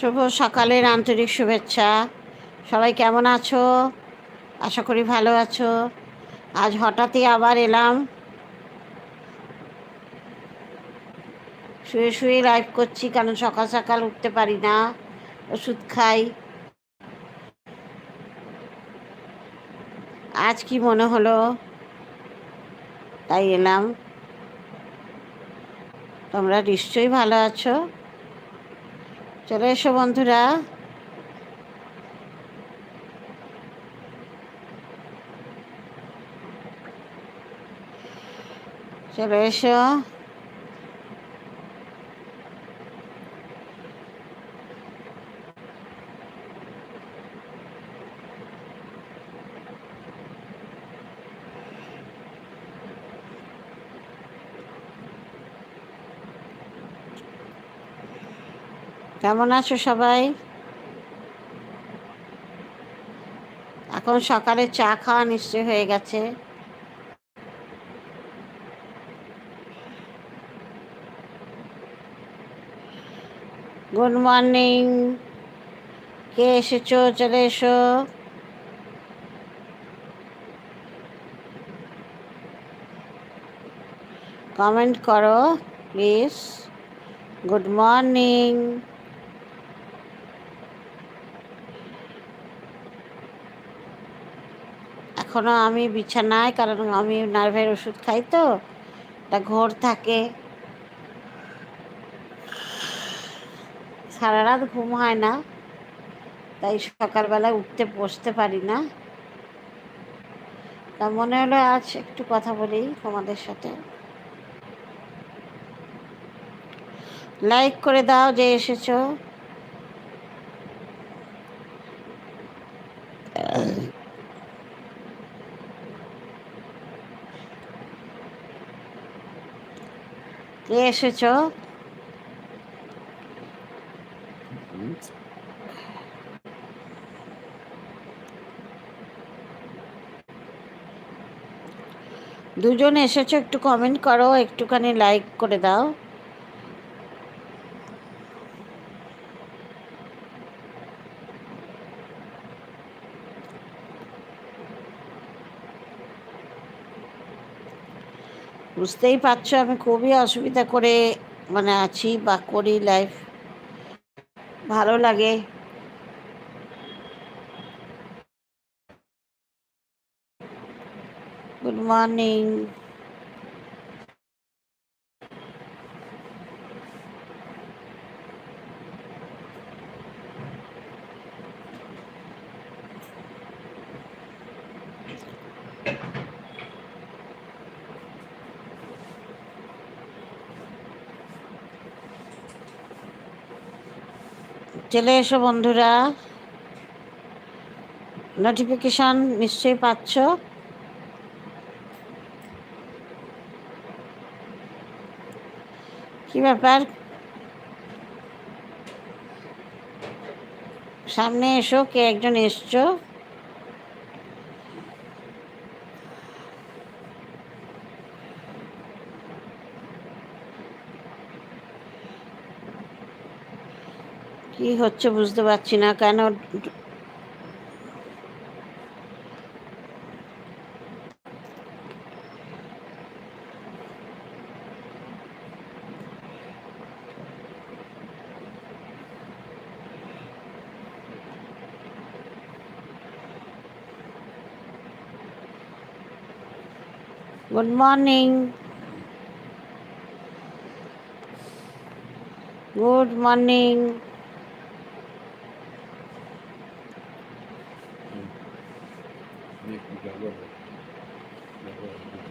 শুভ সকালের আন্তরিক শুভেচ্ছা। সবাই কেমন আছো? আশা করি ভালো আছো। আজ হঠাৎই আবার এলাম। শুয়ে শুয়ে লাইভ করছি, কারণ সকাল সকাল উঠতে পারি না। ওষুধ খাই। আজ কি মনে হলো? তাই এলাম। তোমরা নিশ্চয়ই ভালো আছো। চলে এসো বন্ধুরা। চলে এসো। কেমন আছো সবাই? এখন সকালে চা খাওয়া নিশ্চয় হয়ে গেছে। গুড মর্নিং কে এসেছ? চলে এসো। কমেন্ট করো প্লিজ গুড মর্নিং এখনও আমি বিছানায়, কারণ আমি নার্ভের ওষুধ খাই তো, একটা ঘোর থাকে। সারা রাত ঘুম হয় না, তাই সকালবেলা উঠতে বসতে পারি না। তা মনে হলো আজ একটু কথা বলি তোমাদের সাথে। লাইক করে দাও যে এসেছ। কে এসেছ? দুজন এসেছ একটু কমেন্ট করো একটুখানি লাইক করে দাও। বুঝতেই পারছ আমি খুবই অসুবিধা করে মানে আছি বা করি লাইফ ভালো লাগে। গুড মর্নিং চলে এসো বন্ধুরা। নোটিফিকেশন নিশ্চয়ই পাচ্ছ। কি ব্যাপার? সামনে এসো কে একজন এসছো? কি হচ্ছে বুঝতে পারছি না কেন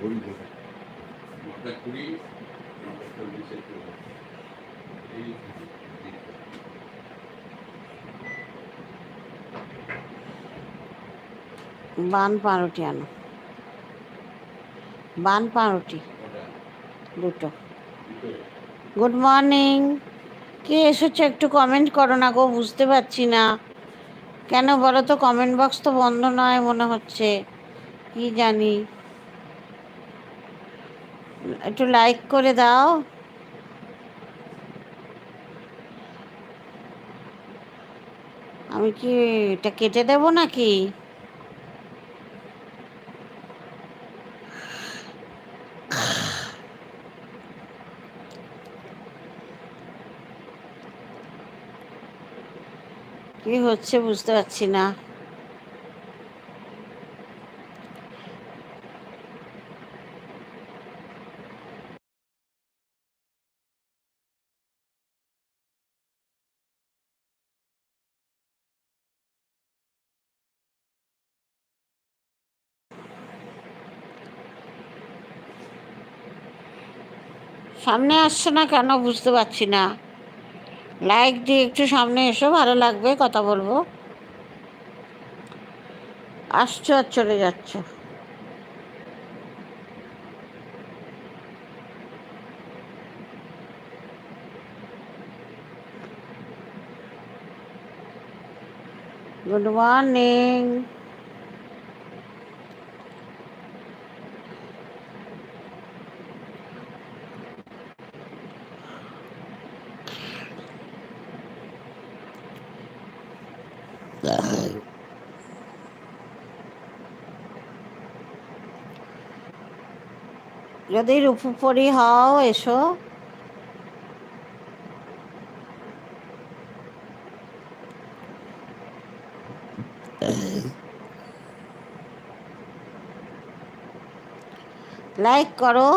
good morning good morning bun পাউরুটি আনো। বান পাউরুটি দুটো। গুড মর্নিং কে এসেছে একটু কমেন্ট করো না গো বুঝতে পারছি না। কেন বলো তো কমেন্ট বক্স তো বন্ধ নয় মনে হচ্ছে। কি জানি। একটু লাইক করে দাও। আমি কি এটা কেটে দেব নাকি? কি হচ্ছে বুঝতে পারছি না। সামনে আসছে না কেন বুঝতে পারছি না। লাইক দিয়ে একটু সামনে এসো, ভালো লাগবে, কথা বলব। আসছো আর চলে যাচ্ছ। গুড মর্নিং যদি রূপপরি হও এসো। লাইক করো।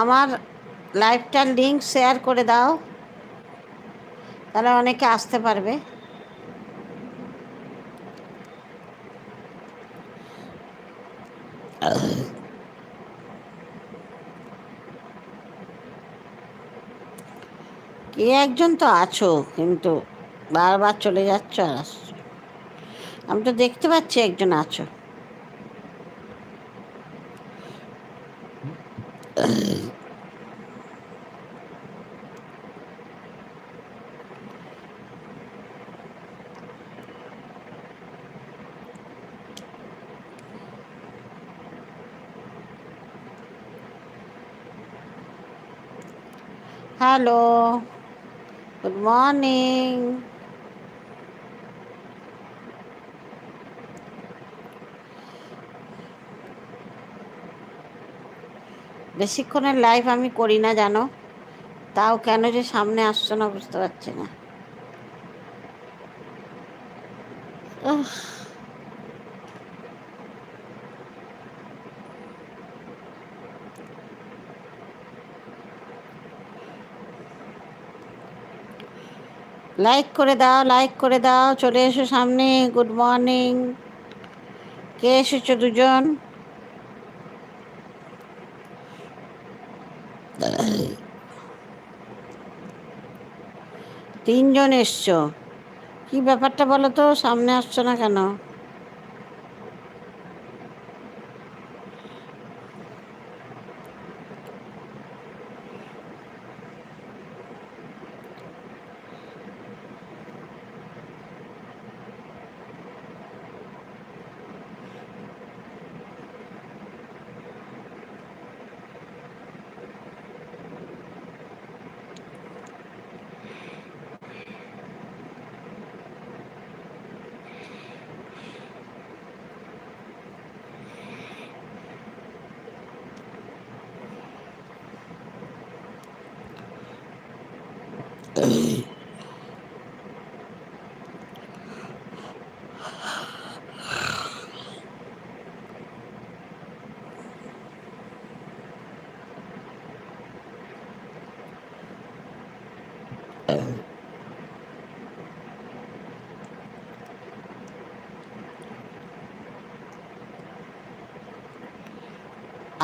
আমার লাইভটার লিঙ্ক শেয়ার করে দাও। তাহলে অনেকে আসতে পারবে। কে একজন তো আছো, কিন্তু বারবার চলে যাচ্ছ আর আসছো। আমি তো দেখতে পাচ্ছি একজন আছো। হ্যালো গুড মর্নিং বেশিক্ষণের লাইভ আমি করি না, জানো? তাও কেন যে সামনে আসছো না বুঝতে পারছি না। লাইক করে দাও লাইক করে দাও। চলে এসো সামনে। গুড মর্নিং কে এসেছ দুজন? তিনজন এসছো। কি ব্যাপারটা বলো তো? সামনে আসছো না কেন?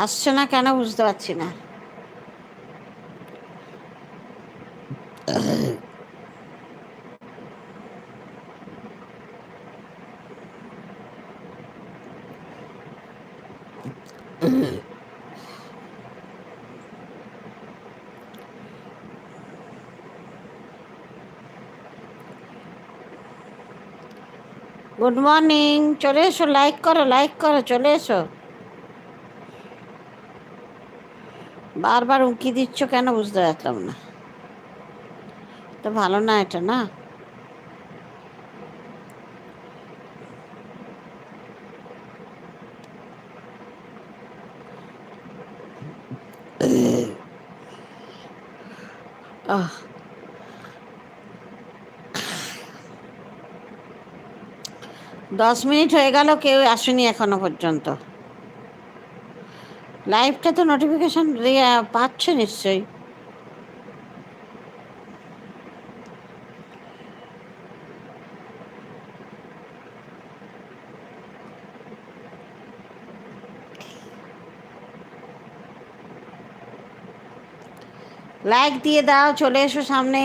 আসছে না কেন বুঝতে পারছি না। গুড মর্নিং চলে এসো লাইক করো লাইক করো, চলে এসো। বারবার উঁকি দিচ্ছ কেন বুঝতে পারলাম না। তো ভালো না এটা, না? আহ। দশ মিনিট হয়ে গেল কেউ আসেনি এখনও পর্যন্ত। লাইভটা তো নোটিফিকেশন পাচ্ছে নিশ্চয়ই। লাইক দিয়ে দাও, চলে এসো সামনে।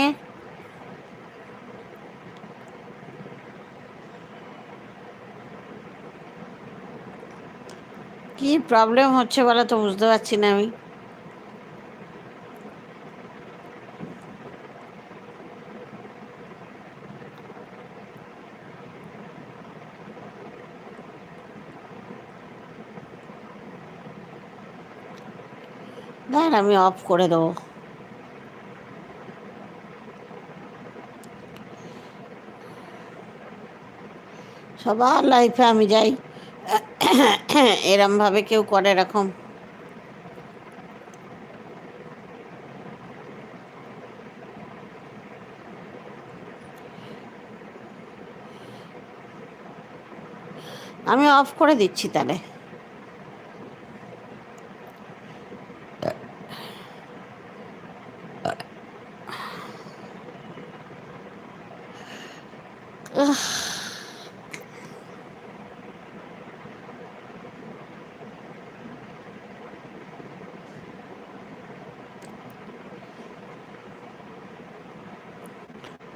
কি প্রবলেম হচ্ছে বলো তো, বুঝতে পারছি না আমি। দেখ আমি অফ করে দেবো। সবার লাইফে আমি যাই। এরমভাবে কেউ করে এরকম। আমি অফ করে দিচ্ছি তাহলে।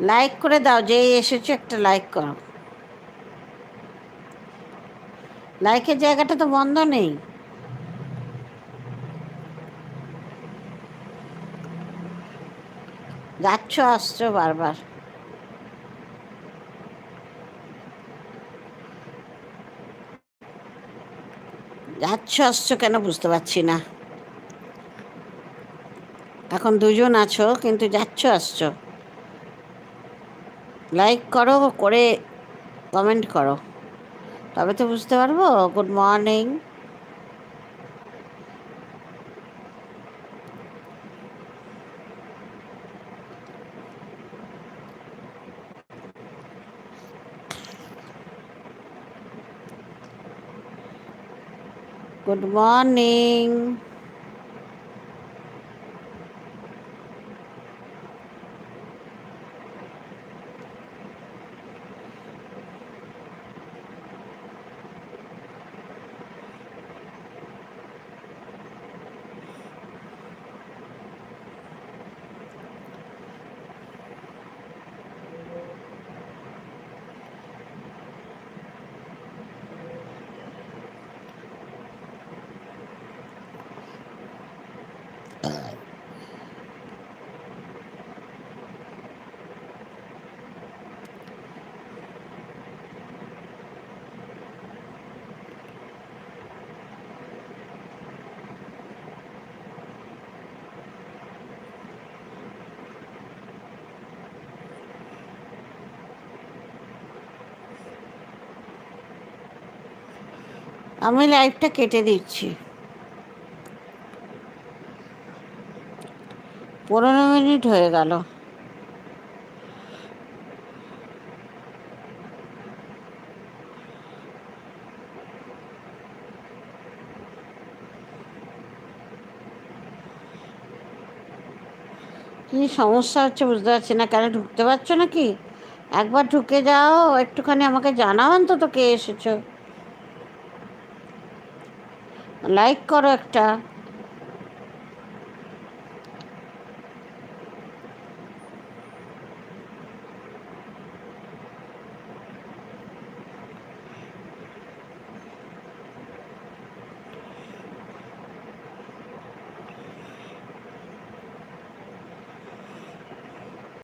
লাইক করে দাও যে এসেছ একটা লাইক করো। লাইকের জায়গাটা তো বন্ধ নেই। যাচ্ছ আসছো বারবার। যাচ্ছ আসছো কেন বুঝতে পারছি না। এখন দুজন আছো, কিন্তু যাচ্ছ আসছো লাইক করো করে কমেন্ট করো। তবে তো বুঝতে পারব। গুড মর্নিং গুড মর্নিং আমি লাইভটা কেটে দিচ্ছি। পনেরো মিনিট হয়ে গেল। কি সমস্যা হচ্ছে বুঝতে পারছি না। কেন ঢুকতে পারছ নাকি? একবার ঢুকে যাও, একটুখানি আমাকে জানাও অন্তত কে এসেছ। লাইক করো একটা।